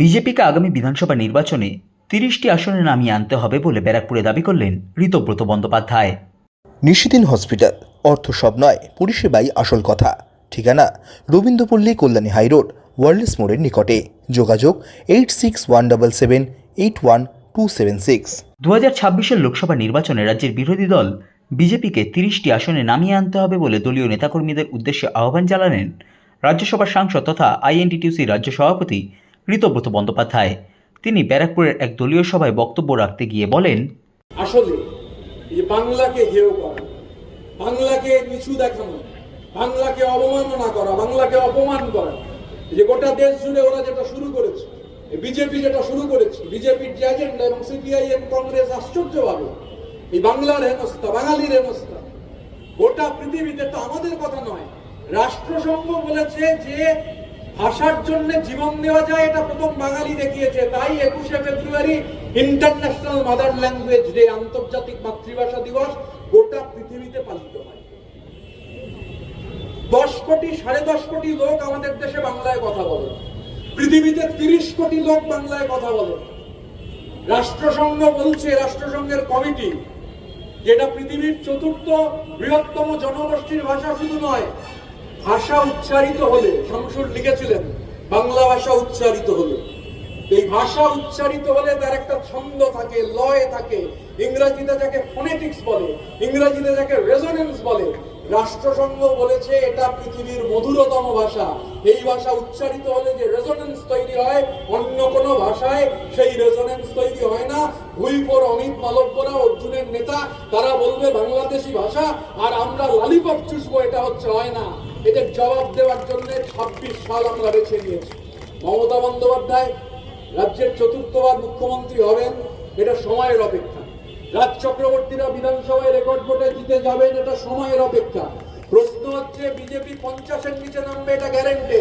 বিজেপিকে আগামী বিধানসভা নির্বাচনে তিরিশটি আসনে নামিয়ে আনতে হবে বলে ব্যারাকপুরে দাবি করলেন ঋতব্রত বন্দ্যোপাধ্যায়। নিশিদিন হসপিটাল অর্থ সব নয় পরিষেবাই আসল কথা। ঠিকানা রবীন্দ্রপল্লী কল্যাণী হাইরোড ওয়ার্ল্ডস মোড়ের নিকটে। যোগাযোগ eight six one double seven eight one two seven six. দু হাজার ছাব্বিশের লোকসভা নির্বাচনে রাজ্যের বিরোধী দল বিজেপিকে তিরিশটি আসনে নামিয়ে আনতে হবে বলে দলীয় নেতাকর্মীদের উদ্দেশ্যে আহ্বান জানালেন রাজ্যসভার সাংসদ তথা আইএনটিটিউসি রাজ্য সভাপতি ঋতব্রত বন্দ্যোপাধ্যায়। তিনি ব্যারাকপুরের এক দলীয় সভায় বক্তব্য রাখতে গিয়ে বলেন, আসলে বাংলাকে হেয় করা, বাংলাকে নিচু দেখানো, বাংলাকে অবমাননা করা, বাংলাকে অপমান করা যে গোটা দেশ জুড়ে ওরা যেটা শুরু করেছে বিজেপি যেটা শুরু করেছে, বিজেপির যে এজেন্ডা এবং সিপিআইএম কংগ্রেস আশ্চর্যভাবে, এই বাংলার হেনস্থা, বাঙালির হেনস্থা, গোটা পৃথিবীতে তো আমাদের কথা নয়, রাষ্ট্রসংঘ বলেছে যে ভাষার জন্য জীবন দেওয়া যায়, এটা প্রথম বাঙালি দেখিয়েছে। তাই একুশে February international mother language day, আন্তর্জাতিক মাতৃভাষা দিবস, গোটা পৃথিবীতে পালিত হয়। দশ কোটি, সাড়ে দশ কোটি লোক আমাদের দেশে বাংলায় কথা বলে। পৃথিবীতে তিরিশ কোটি লোক বাংলায় কথা বলে। রাষ্ট্রসংঘ বলছে, রাষ্ট্রসংঘের কমিটি, যেটা পৃথিবীর চতুর্থ বৃহত্তম জনগোষ্ঠীর ভাষা শুধু নয় ভাষা উচ্চারিত হলে শামসুর লিখেছিলেন, বাংলা ভাষা উচ্চারিত হলে। এই ভাষা উচ্চারিত হলে তার একটা ছন্দ থাকে, লয় থাকে। ইংরেজিতে যাকে ফোনেটিক্স বলে, ইংরেজিতে যাকে রেজোনেন্স বলে, রাষ্ট্রসংঘ বলেছে এটা পৃথিবীর মধুরতম ভাষা। এই ভাষা উচ্চারিত হলে যে রেজোনেন্স তৈরি হয়, অন্য কোনো ভাষায় সেই রেজোনেন্স তৈরি হয় না। ভুইপোর অমিত মালব্যরা, অর্জুনের নেতা, তারা বলবে বাংলাদেশি ভাষা, আর আমরা লালিপপ চুষবো, এটা হচ্ছে হয় না। এদের জবাব দেওয়ার জন্য ছাব্বিশ সাল আমরা বেছে নিয়েছি। মমতা বন্দ্যোপাধ্যায় রাজ্যের চতুর্থবার মুখ্যমন্ত্রী হবেন, এটা সময়ের অপেক্ষা। রাজ চক্রবর্তীরা বিধানসভায় রেকর্ড ভোটে জিতে যাবেন, এটা সময়ের অপেক্ষা। প্রশ্ন হচ্ছে, বিজেপি পঞ্চাশের নিচে নামবে, এটা গ্যারেন্টে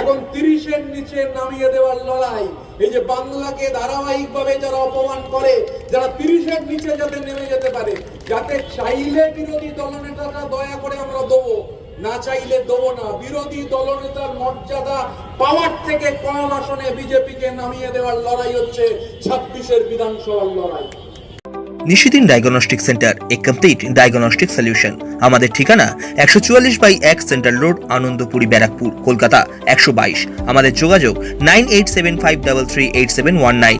এখন তিরিশের নিচে নামিয়ে দেওয়ার লড়াই। এই যে বাংলাকে ধারাবাহিকভাবে যারা অপমান করে, যারা তিরিশের নিচে যাতে নেমে যেতে পারে, যাতে চাইলে বিরোধী দলনেতারা দয়া করে আমরা দেবো। না চাইলে দেবো না। বিরোধী দলনেতার মর্যাদা পাওয়ার থেকে কম আসনে বিজেপিকে নামিয়ে দেওয়ার লড়াই হচ্ছে ছাব্বিশের বিধানসভার লড়াই। Nishidin diagnostic centre, a complete diagnostic solution আমাদের ঠিকানা একশো চুয়াল্লিশ বাই এক সেন্ট্রাল রোড, আনন্দপুরি, ব্যারাকপুর, কলকাতা, একশো বাইশ। আমাদের যোগাযোগ nine eight seven five double three eight seven one nine.